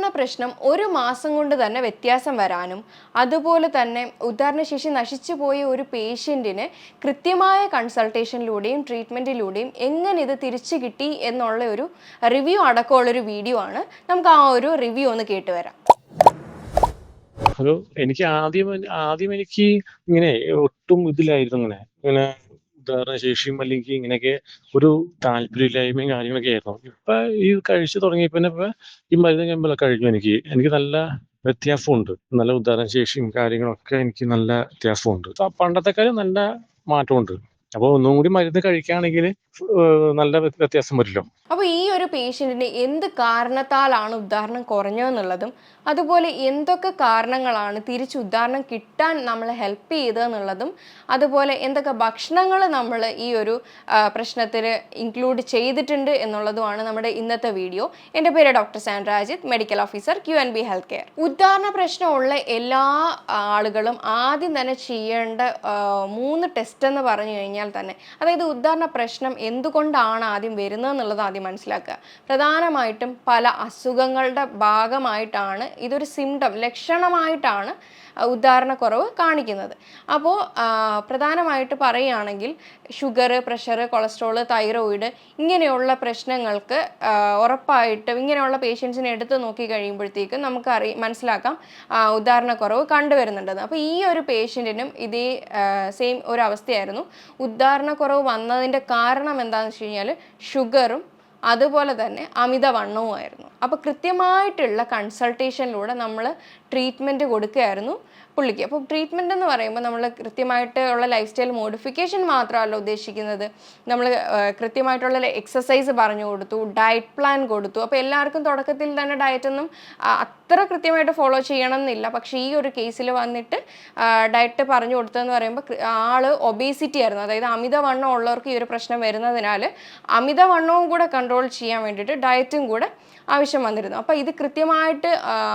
ഉദ്ധാരണ പ്രശ്നം ഒരു മാസം കൊണ്ട് തന്നെ വ്യത്യാസം വരാനും അതുപോലെ തന്നെ ഉദ്ധാരണശേഷി നശിച്ചു പോയ ഒരു പേഷ്യന്റിന് കൃത്യമായ കൺസൾട്ടേഷനിലൂടെയും ട്രീറ്റ്മെന്റിലൂടെയും എങ്ങനെ ഇത് തിരിച്ചു കിട്ടി എന്നുള്ള ഒരു റിവ്യൂ അടക്കമുള്ള ഒരു വീഡിയോ ആണ്. നമുക്ക് ആ ഒരു റിവ്യൂ ഒന്ന് കേട്ട് വരാം. ഹലോ എനിക്ക് ആദ്യം ആദ്യം എനിക്ക് ഇങ്ങനെ ഒട്ടും ഇതിലായിരുന്നു ഇങ്ങനെ. ഇങ്ങനെ ഉദാഹരണ ശേഷിയും അല്ലെങ്കിൽ ഇങ്ങനെയൊക്കെ ഒരു താല്പര്യമില്ലായ്മയും കാര്യങ്ങളൊക്കെ ആയിരുന്നു. ഇപ്പൊ ഈ കഴിച്ചു തുടങ്ങിയപ്പോ ഇപ്പൊ ഈ മരുന്ന് കഴിയുമ്പോൾ കഴിഞ്ഞു എനിക്ക്. എനിക്ക് നല്ല വ്യത്യാസമുണ്ട്. നല്ല ഉദാഹരണ ശേഷിയും കാര്യങ്ങളൊക്കെ എനിക്ക് നല്ല വ്യത്യാസമുണ്ട്. പണ്ടത്തെ പണ്ടത്തെക്കാളും നല്ല മാറ്റമുണ്ട്. അപ്പൊ ഒന്നും കൂടി മരുന്ന് കഴിക്കുകയാണെങ്കിൽ നല്ല വ്യ- വ്യത്യാസം വരില്ലോ. അപ്പോൾ ഈ ഒരു പേഷ്യന്റിന് എന്ത് കാരണത്താലാണ് ഉദാഹരണം കുറഞ്ഞതെന്നുള്ളതും അതുപോലെ എന്തൊക്കെ കാരണങ്ങളാണ് തിരിച്ച് ഉദാഹരണം കിട്ടാൻ നമ്മൾ ഹെൽപ്പ് ചെയ്തതെന്നുള്ളതും അതുപോലെ എന്തൊക്കെ ഭക്ഷണങ്ങൾ നമ്മൾ ഈ ഒരു പ്രശ്നത്തിൽ ഇൻക്ലൂഡ് ചെയ്തിട്ടുണ്ട് എന്നുള്ളതുമാണ് നമ്മുടെ ഇന്നത്തെ വീഡിയോ. എന്റെ പേര് doctor Sandrajith medical officer Q N B health care. ഉദാഹരണ പ്രശ്നമുള്ള എല്ലാ ആളുകളും ആദ്യം തന്നെ ചെയ്യേണ്ട മൂന്ന് ടെസ്റ്റ് എന്ന് പറഞ്ഞു കഴിഞ്ഞാൽ തന്നെ. അതായത് ഉദ്ധാരണ പ്രശ്നം എന്തുകൊണ്ടാണ് ആദ്യം വരുന്നത് എന്നുള്ളത് ആദ്യം മനസ്സിലാക്കുക. പ്രധാനമായിട്ടും പല അസുഖങ്ങളുടെ ഭാഗമായിട്ടാണ് ഇതൊരു സിംറ്റം ലക്ഷണമായിട്ടാണ് ഉദാഹരണക്കുറവ് കാണിക്കുന്നത്. അപ്പോൾ പ്രധാനമായിട്ട് പറയുകയാണെങ്കിൽ ഷുഗർ പ്രഷർ കൊളസ്ട്രോൾ തൈറോയിഡ് ഇങ്ങനെയുള്ള പ്രശ്നങ്ങൾക്ക് ഉറപ്പായിട്ടും ഇങ്ങനെയുള്ള പേഷ്യൻസിനെ എടുത്ത് നോക്കി കഴിയുമ്പോഴത്തേക്കും നമുക്ക് അറിയ മനസ്സിലാക്കാം ഉദ്ധാരണക്കുറവ് കണ്ടുവരുന്നുണ്ടെന്ന്. അപ്പോൾ ഈ ഒരു പേഷ്യന്റിനും ഇതേ സെയിം ഒരു അവസ്ഥയായിരുന്നു. ഉദാഹരണക്കുറവ് വന്നതിന്റെ കാരണം എന്താണെന്ന് വെച്ച് കഴിഞ്ഞാൽ ഷുഗറും അതുപോലെ തന്നെ അമിതവണ്ണവുമായിരുന്നു. അപ്പോൾ കൃത്യമായിട്ടുള്ള കൺസൾട്ടേഷനിലൂടെ നമ്മൾ ട്രീറ്റ്മെന്റ് കൊടുക്കുകയായിരുന്നു. പുള്ളിക്ക്. അപ്പോൾ ട്രീറ്റ്മെന്റ് എന്ന് പറയുമ്പോൾ നമ്മൾ കൃത്യമായിട്ട് ഉള്ള ലൈഫ് സ്റ്റൈൽ മോഡിഫിക്കേഷൻ മാത്രമല്ല ഉദ്ദേശിക്കുന്നത്. നമ്മൾ കൃത്യമായിട്ടുള്ള എക്സസൈസ് പറഞ്ഞു കൊടുത്തു ഡയറ്റ് പ്ലാൻ കൊടുത്തു. അപ്പോൾ എല്ലാവർക്കും തുടക്കത്തിൽ തന്നെ ഡയറ്റൊന്നും അത്ര കൃത്യമായിട്ട് ഫോളോ ചെയ്യണം എന്നില്ല പക്ഷേ ഈ ഒരു കേസിൽ വന്നിട്ട് ഡയറ്റ് പറഞ്ഞു കൊടുത്തതെന്ന് പറയുമ്പോൾ ആൾ ഒബേസിറ്റി ആയിരുന്നു. അതായത് അമിതവണ്ണം ഉള്ളവർക്ക് ഈ ഒരു പ്രശ്നം വരുന്നതിനാൽ അമിതവണ്ണവും കൂടെ കൺട്രോൾ ചെയ്യാൻ വേണ്ടിയിട്ട് ഡയറ്റും കൂടെ ആവശ്യം വന്നിരുന്നു. അപ്പോൾ ഇത് കൃത്യമായിട്ട്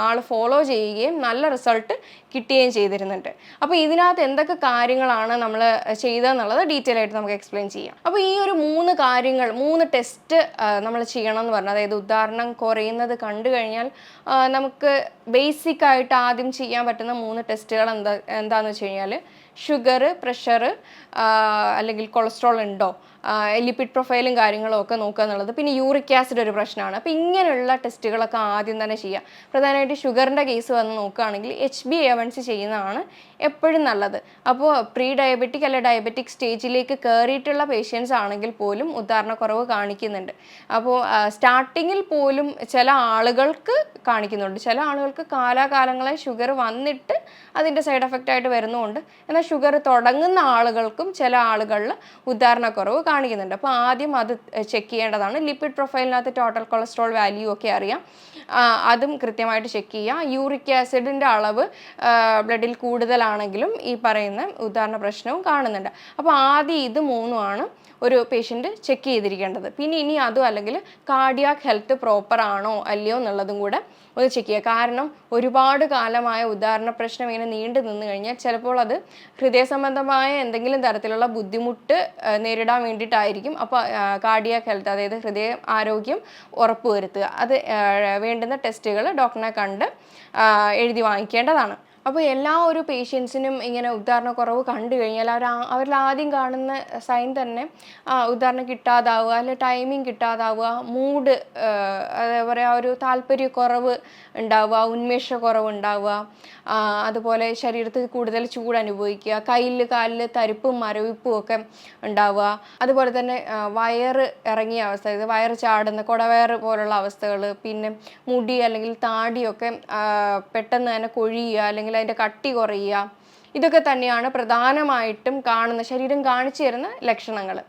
ആൾ ഫോളോ ചെയ്യുകയും നല്ല റിസൾട്ട് കിട്ടുകയും ചെയ്തിരുന്നുണ്ട്. അപ്പോൾ ഇതിനകത്ത് എന്തൊക്കെ കാര്യങ്ങളാണ് നമ്മൾ ചെയ്തതെന്നുള്ളത് ഡീറ്റെയിൽ ആയിട്ട് നമുക്ക് എക്സ്പ്ലെയിൻ ചെയ്യാം. അപ്പോൾ ഈ ഒരു മൂന്ന് കാര്യങ്ങൾ മൂന്ന് ടെസ്റ്റ് നമ്മൾ ചെയ്യണം എന്ന് പറഞ്ഞാൽ അതായത് ഉദാഹരണം കുറയുന്നത് കണ്ടു കഴിഞ്ഞാൽ നമുക്ക് ബേസിക് ആയിട്ട് ആദ്യം ചെയ്യാൻ പറ്റുന്ന മൂന്ന് ടെസ്റ്റുകൾ എന്താ എന്താണെന്ന് വെച്ച് കഴിഞ്ഞാൽ ഷുഗർ പ്രഷർ അല്ലെങ്കിൽ കൊളസ്ട്രോൾ ഉണ്ടോ? ലിപ്പിഡ് പ്രൊഫൈലും കാര്യങ്ങളും ഒക്കെ നോക്കുക എന്നുള്ളത്. പിന്നെ യൂറിക് ആസിഡ് ഒരു പ്രശ്നമാണ്. അപ്പോൾ ഇങ്ങനെയുള്ള ടെസ്റ്റുകളൊക്കെ ആദ്യം തന്നെ ചെയ്യുക. പ്രധാനമായിട്ട് ഷുഗറിന്റെ കേസ് വന്ന് നോക്കുകയാണെങ്കിൽ H B A one C ചെയ്യുന്നതാണ് എപ്പോഴും നല്ലത്. അപ്പോൾ പ്രീ ഡയബറ്റിക് അല്ലെ ഡയബറ്റിക് സ്റ്റേജിലേക്ക് കയറിയിട്ടുള്ള പേഷ്യൻസ് ആണെങ്കിൽ പോലും ഉദാഹരണക്കുറവ് കാണിക്കുന്നുണ്ട്. അപ്പോൾ സ്റ്റാർട്ടിങ്ങിൽ പോലും ചില ആളുകൾക്ക് കാണിക്കുന്നുണ്ട്. ചില ആളുകൾക്ക് കാലാകാലങ്ങളായി ഷുഗർ വന്നിട്ട് അതിന്റെ സൈഡ് എഫക്റ്റ് ആയിട്ട് വരുന്നുമുണ്ട്. എന്നാൽ ഷുഗർ തുടങ്ങുന്ന ആളുകൾക്കും ചില ആളുകളിൽ ഉദാഹരണക്കുറവ് കാണിക്കുന്നുണ്ട്. അപ്പോൾ ആദ്യം അത് ചെക്ക് ചെയ്യേണ്ടതാണ്. ലിപ്പിഡ് പ്രൊഫൈലിനകത്ത് ടോട്ടൽ കൊളസ്ട്രോൾ വാല്യൂ ഒക്കെ അറിയാം. അതും കൃത്യമായിട്ട് ചെക്ക് ചെയ്യുക യൂറിക് ആസിഡിന്റെ അളവ് ബ്ലഡിൽ കൂടുതലാണെങ്കിലും ഈ പറയുന്ന ഉദാഹരണ പ്രശ്നവും കാണുന്നുണ്ട്. അപ്പോൾ ആദ്യം ഇത് മൂന്നുമാണ്. ഒരു പേഷ്യന്റ് ചെക്ക് ചെയ്തിരിക്കേണ്ടത്. പിന്നെ ഇനി അതും അല്ലെങ്കിൽ കാർഡിയാക് ഹെൽത്ത് പ്രോപ്പർ ആണോ അല്ലയോ എന്നുള്ളതും കൂടെ ഒന്ന് ചെക്ക് ചെയ്യുക. കാരണം ഒരുപാട് കാലമായ ഉദാഹരണ പ്രശ്നം ഇങ്ങനെ നീണ്ടു നിന്ന് കഴിഞ്ഞാൽ ചിലപ്പോൾ അത് ഹൃദയ സംബന്ധമായ എന്തെങ്കിലും തരത്തിലുള്ള ബുദ്ധിമുട്ട് നേരിടാൻ വേണ്ടിയിട്ടായിരിക്കും. അപ്പോൾ കാർഡിയാക് ഹെൽത്ത് അതായത് ഹൃദയ ആരോഗ്യം ഉറപ്പുവരുത്തുക. അത് വേണ്ടുന്ന ടെസ്റ്റുകൾ ഡോക്ടറിനെ കണ്ട് എഴുതി വാങ്ങിക്കേണ്ടതാണ്. അപ്പോൾ എല്ലാ ഒരു പേഷ്യൻസിനും ഇങ്ങനെ ഉദാഹരണക്കുറവ് കണ്ടു കഴിഞ്ഞാൽ അവർ അവരിൽ ആദ്യം കാണുന്ന സൈൻ തന്നെ ഉദാഹരണം കിട്ടാതാവുക അല്ലെങ്കിൽ ടൈമിംഗ് കിട്ടാതാവുക മൂഡ് അതേ പറയുക ഒരു താല്പര്യക്കുറവ് ഉണ്ടാവുക ഉന്മേഷക്കുറവ് ഉണ്ടാവുക അതുപോലെ ശരീരത്തിൽ കൂടുതൽ ചൂട് അനുഭവിക്കുക കയ്യിൽ കാലിൽ തരിപ്പും മരവിപ്പും ഒക്കെ ഉണ്ടാവുക അതുപോലെ തന്നെ വയറ് ഇറങ്ങിയ അവസ്ഥ അതായത് വയറ് ചാടുന്ന കുടവയറ് പോലുള്ള അവസ്ഥകൾ പിന്നെ മുടി അല്ലെങ്കിൽ താടിയൊക്കെ പെട്ടെന്ന് തന്നെ കൊഴിയുക അല്ലെങ്കിൽ അതിന്റെ കട്ടി കുറയുക. ഇതൊക്കെ തന്നെയാണ് പ്രധാനമായിട്ടും കാണുന്ന ശരീരം കാണിച്ചു തരുന്ന ലക്ഷണങ്ങൾ.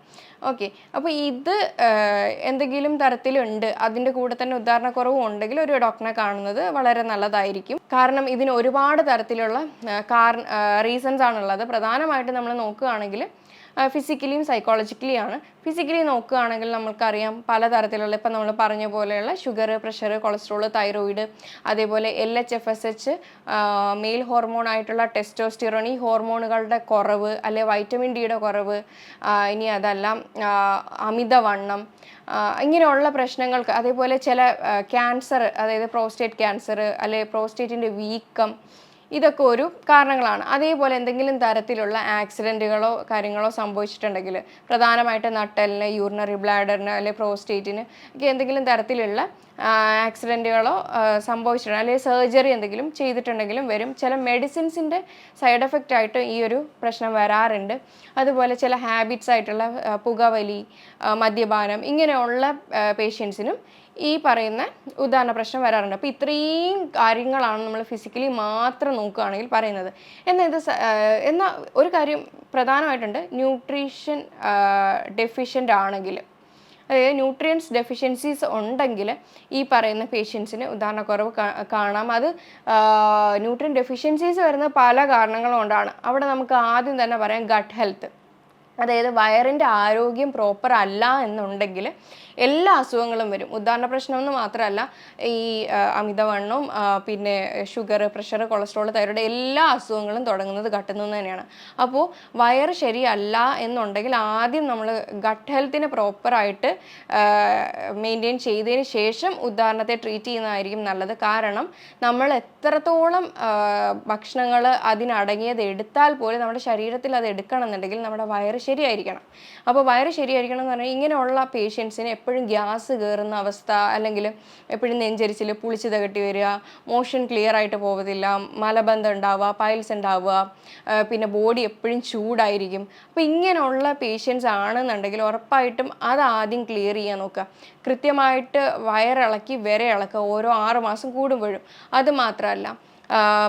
ഓക്കെ. അപ്പോൾ ഇത് എന്തെങ്കിലും തരത്തിലുണ്ട് അതിന്റെ കൂടെ തന്നെ ഉദാഹരണക്കുറവും ഉണ്ടെങ്കിൽ ഒരു ഡോക്ടറിനെ കാണുന്നത് വളരെ നല്ലതായിരിക്കും. കാരണം ഇതിന് ഒരുപാട് തരത്തിലുള്ള കാർ റീസൺസ് ആണുള്ളത്. പ്രധാനമായിട്ട് നമ്മൾ നോക്കുകയാണെങ്കിൽ ഫിസിക്കലിയും സൈക്കോളജിക്കലിയും ആണ്. ഫിസിക്കലി നോക്കുകയാണെങ്കിൽ നമുക്കറിയാം പലതരത്തിലുള്ള ഇപ്പം നമ്മൾ പറഞ്ഞ പോലെയുള്ള ഷുഗർ പ്രഷർ കൊളസ്ട്രോൾ തൈറോയിഡ് അതേപോലെ L H F S H male hormone ആയിട്ടുള്ള ടെസ്റ്റോസ്റ്റിറോൺ ഈ ഹോർമോണുകളുടെ കുറവ് അല്ലെ വൈറ്റമിൻ ഡിയുടെ കുറവ് ഇനി അതല്ല അമിതവണ്ണം ഇങ്ങനെയുള്ള പ്രശ്നങ്ങൾക്ക് അതേപോലെ ചില ക്യാൻസർ അതായത് പ്രോസ്റ്റേറ്റ് ക്യാൻസർ അല്ലെ പ്രോസ്റ്റേറ്റിന്റെ വീക്കം ഇതൊക്കെ ഒരു കാരണങ്ങളാണ്. അതേപോലെ എന്തെങ്കിലും തരത്തിലുള്ള ആക്സിഡന്റുകളോ കാര്യങ്ങളോ സംഭവിച്ചിട്ടുണ്ടെങ്കിൽ പ്രധാനമായിട്ട് നട്ടലിന് യൂറിനറി ബ്ലാഡറിന് അല്ലെങ്കിൽ പ്രോസ്റ്റേറ്റിന് ഒക്കെ എന്തെങ്കിലും തരത്തിലുള്ള ആക്സിഡന്റുകളോ സംഭവിച്ചിട്ടുണ്ട്. അല്ലെങ്കിൽ സർജറി എന്തെങ്കിലും ചെയ്തിട്ടുണ്ടെങ്കിലും വരും. ചില മെഡിസിൻസിന്റെ സൈഡ് എഫക്റ്റ് ആയിട്ട് ഈ ഒരു പ്രശ്നം വരാറുണ്ട്. അതുപോലെ ചില ഹാബിറ്റ്സ് ആയിട്ടുള്ള പുകവലി മദ്യപാനം ഇങ്ങനെയുള്ള പേഷ്യൻസിനും ഈ പറയുന്ന ഉദാഹരണ പ്രശ്നം വരാറുണ്ട്. അപ്പോൾ ഇത്രയും കാര്യങ്ങളാണ് നമ്മൾ ഫിസിക്കലി മാത്രം നോക്കുകയാണെങ്കിൽ പറയുന്നത്. എന്നാൽ ഇത് എന്നാൽ ഒരു കാര്യം പ്രധാനമായിട്ടുണ്ട്. ന്യൂട്രീഷൻ ഡെഫിഷ്യന്റ് ആണെങ്കിൽ അതായത് ന്യൂട്രിയൻസ് ഡെഫിഷ്യൻസീസ് ഉണ്ടെങ്കിൽ ഈ പറയുന്ന പേഷ്യൻസിന് ഉദാഹരണക്കുറവ് കാണാം. അത് ന്യൂട്രിയൻ ഡെഫിഷ്യൻസീസ് വരുന്ന പല കാരണങ്ങളും കൊണ്ടാണ്. അവിടെ നമുക്ക് ആദ്യം തന്നെ പറയാം ഗട്ട് ഹെൽത്ത് അതായത് വയറിന്റെ ആരോഗ്യം പ്രോപ്പർ അല്ല എന്നുണ്ടെങ്കിൽ എല്ലാ അസുഖങ്ങളും വരും. ഉദാഹരണ പ്രശ്നമെന്ന് മാത്രമല്ല ഈ അമിതവണ്ണവും പിന്നെ ഷുഗർ പ്രഷർ കൊളസ്ട്രോൾ തൈറോയ്ഡ് എല്ലാ അസുഖങ്ങളും തുടങ്ങുന്നത് ഗട്ടിൽ നിന്ന് തന്നെയാണ്. അപ്പോൾ വയറ് ശരിയല്ല എന്നുണ്ടെങ്കിൽ ആദ്യം നമ്മൾ ഗട്ട് ഹെൽത്തിനെ പ്രോപ്പറായിട്ട് മെയിന്റെയിൻ ചെയ്തതിന് ശേഷം ഉദാഹരണത്തെ ട്രീറ്റ് ചെയ്യുന്നതായിരിക്കും നല്ലത്. കാരണം നമ്മൾ എത്രത്തോളം ഭക്ഷണങ്ങൾ അതിനടങ്ങിയത് എടുത്താൽ പോലും നമ്മുടെ ശരീരത്തിൽ അത് എടുക്കണം എന്നുണ്ടെങ്കിൽ നമ്മുടെ വയറ് ശരിയായിരിക്കണം. അപ്പോൾ വയറ് ശരിയായിരിക്കണം എന്ന് പറഞ്ഞാൽ ഇങ്ങനെയുള്ള പേഷ്യൻസിന് എപ്പോഴും ഗ്യാസ് കയറുന്ന അവസ്ഥ അല്ലെങ്കിൽ എപ്പോഴും നെഞ്ചരിച്ചിൽ പുളിച്ച് തകട്ടി വരിക മോഷൻ ക്ലിയർ ആയിട്ട് പോകത്തില്ല മലബന്ധം ഉണ്ടാവുക പൈൽസ് ഉണ്ടാവുക പിന്നെ ബോഡി എപ്പോഴും ചൂടായിരിക്കും. അപ്പോൾ ഇങ്ങനെയുള്ള പേഷ്യൻസ് ആണെന്നുണ്ടെങ്കിൽ ഉറപ്പായിട്ടും അത് ആദ്യം ക്ലിയർ ചെയ്യാൻ നോക്കുക. കൃത്യമായിട്ട് വയറിളക്കി വരെ ഇളക്കുക ഓരോ ആറുമാസം കൂടുമ്പോഴും. അത് മാത്രമല്ല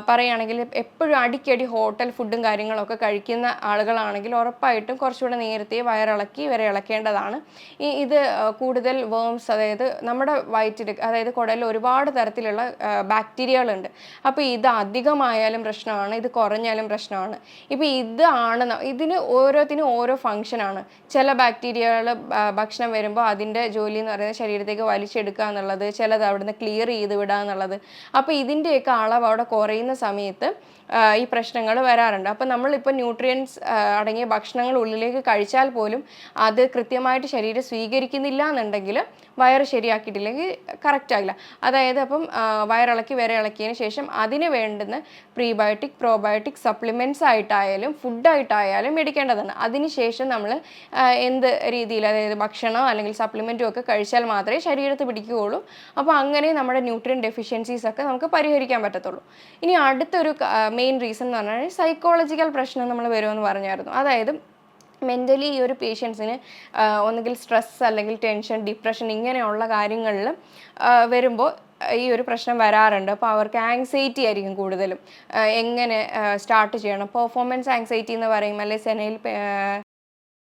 പറയുകയാണെങ്കിൽ എപ്പോഴും അടിക്കടി ഹോട്ടൽ ഫുഡും കാര്യങ്ങളൊക്കെ കഴിക്കുന്ന ആളുകളാണെങ്കിൽ ഉറപ്പായിട്ടും കുറച്ചുകൂടെ നേരത്തെ വയറിളക്കി വരെ ഇളക്കേണ്ടതാണ്. ഈ ഇത് കൂടുതൽ വേംസ് അതായത് നമ്മുടെ വയറ്റിൽ അതായത് കുടലിൽ ഒരുപാട് തരത്തിലുള്ള ബാക്ടീരിയകളുണ്ട് അപ്പോൾ ഇത് അധികമായാലും പ്രശ്നമാണ് ഇത് കുറഞ്ഞാലും പ്രശ്നമാണ്. ഇപ്പോൾ ഇതാണ് ഇതിന് ഓരോത്തിനും ഓരോ ഫങ്ഷനാണ് ചില ബാക്ടീരിയകൾ ഭക്ഷണം വരുമ്പോൾ അതിന്റെ ജോലി എന്ന് പറയുന്നത് ശരീരത്തേക്ക് വലിച്ചെടുക്കുക എന്നുള്ളത് ചിലത് അവിടുന്ന് ക്ലിയർ ചെയ്ത് വിടുക എന്നുള്ളത്. അപ്പോൾ ഇതിന്റെയൊക്കെ അളവ് അവിടെ കുറയുന്ന സമയത്ത് ഈ പ്രശ്നങ്ങൾ വരാറുണ്ട്. അപ്പോൾ നമ്മളിപ്പോൾ ന്യൂട്രിയൻസ് അടങ്ങിയ ഭക്ഷണങ്ങൾ ഉള്ളിലേക്ക് കഴിച്ചാൽ പോലും അത് കൃത്യമായിട്ട് ശരീരം സ്വീകരിക്കുന്നില്ല എന്നുണ്ടെങ്കിൽ വയറ് ശരിയാക്കിയിട്ടില്ലെങ്കിൽ കറക്റ്റ് ആകില്ല അതായത് അപ്പം വയറിളക്കി വരെ ഇളക്കിയതിന് ശേഷം അതിന് വേണ്ടുന്ന പ്രീബയോട്ടിക് പ്രോബയോട്ടിക് സപ്ലിമെന്റ്സ് ആയിട്ടായാലും ഫുഡായിട്ടായാലും മേടിക്കേണ്ടതാണ് അതിനുശേഷം നമ്മൾ എന്ത് രീതിയിൽ അതായത് ഭക്ഷണം അല്ലെങ്കിൽ സപ്ലിമെന്റും ഒക്കെ കഴിച്ചാൽ മാത്രമേ ശരീരത്ത് പിടിക്കുകയുള്ളൂ. അപ്പോൾ അങ്ങനെ നമ്മുടെ ന്യൂട്രിയൻ ഡെഫിഷ്യൻസീസ് ഒക്കെ നമുക്ക് പരിഹരിക്കാൻ പറ്റത്തുള്ളൂ. ഇനി അടുത്തൊരു മെയിൻ റീസൺ എന്ന് പറഞ്ഞാൽ സൈക്കോളജിക്കൽ പ്രശ്നം നമ്മൾ വരുമെന്ന് പറഞ്ഞായിരുന്നു. അതായത് മെന്റലി ഈ ഒരു പേഷ്യൻസിന് ഒന്നുകിൽ സ്ട്രെസ് അല്ലെങ്കിൽ ടെൻഷൻ ഡിപ്രഷൻ ഇങ്ങനെയുള്ള കാര്യങ്ങളിൽ വരുമ്പോൾ ഈ ഒരു പ്രശ്നം വരാറുണ്ട്. അപ്പോൾ അവർക്ക് ആങ്സൈറ്റി ആയിരിക്കും കൂടുതലും. എങ്ങനെ സ്റ്റാർട്ട് ചെയ്യണം? പെർഫോമൻസ് ആങ്സൈറ്റി എന്ന് പറയും അല്ലെങ്കിൽ സെനയിൽ